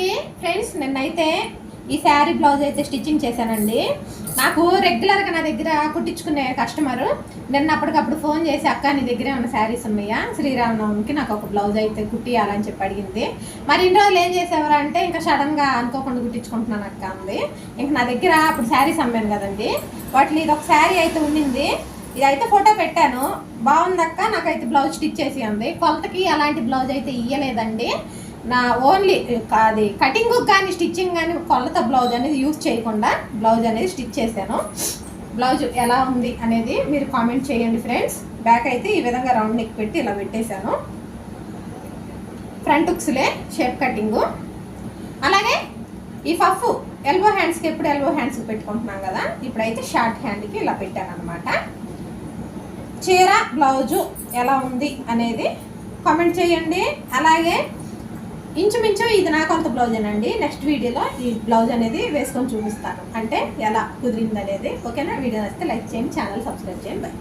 అందరికీ ఫ్రెండ్స్ నిన్నైతే ఈ శారీ బ్లౌజ్ అయితే స్టిచ్చింగ్ చేశానండి. నాకు రెగ్యులర్గా నా దగ్గర కుట్టించుకునే కస్టమర్ నిన్న అప్పటికప్పుడు ఫోన్ చేసి అక్క నీ దగ్గరే ఉన్న శారీస్ ఉన్నాయా? శ్రీరామనవమికి నాకు ఒక బ్లౌజ్ అయితే కుట్టియాలని చెప్పి అడిగింది. మరి ఇన్ని రోజులు ఏం చేసేవారు అంటే ఇంకా సడన్గా అనుకోకుండా కుట్టించుకుంటున్నాను అక్క అంది. ఇంకా నా దగ్గర అప్పుడు శారీస్ అమ్మాను కదండి. వాటిలో ఇది ఒక శారీ అయితే ఉండింది. ఇదైతే ఫోటో పెట్టాను. బాగుందక్క నాకైతే బ్లౌజ్ స్టిచ్ చేసి ఉంది కొలతకి అలాంటి బ్లౌజ్ అయితే ఇయ్యలేదండి. నా ఓన్లీ అది కటింగ్ కానీ స్టిచ్చింగ్ కానీ కొలత బ్లౌజ్ అనేది యూజ్ చేయకుండా బ్లౌజ్ అనేది స్టిచ్ చేశాను. బ్లౌజ్ ఎలా ఉంది అనేది మీరు కామెంట్ చేయండి ఫ్రెండ్స్. బ్యాక్ అయితే ఈ విధంగా రౌండ్ నెక్ పెట్టి ఇలా పెట్టేశాను. ఫ్రంట్ ఉక్స్లే షేప్ కటింగు. అలాగే ఈ పఫ్ ఎల్బో హ్యాండ్స్కి ఎప్పుడు ఎల్బో హ్యాండ్స్కి పెట్టుకుంటున్నాం కదా ఇప్పుడైతే షార్ట్ హ్యాండ్కి ఇలా పెట్టాను అనమాట చీర బ్లౌజు ఎలా ఉంది అనేది కామెంట్ చేయండి. అలాగే ఇంచుమించు ఇది నా కొంత బ్లౌజ్ అండి నెక్స్ట్ వీడియోలో ఈ బ్లౌజ్ అనేది వేసుకొని చూపిస్తాను. అంటే ఎలా కుదిరింది అనేది ఓకేనా వీడియో నచ్చితే లైక్ చేయండి ఛానల్ సబ్స్క్రైబ్ చేయండి. బై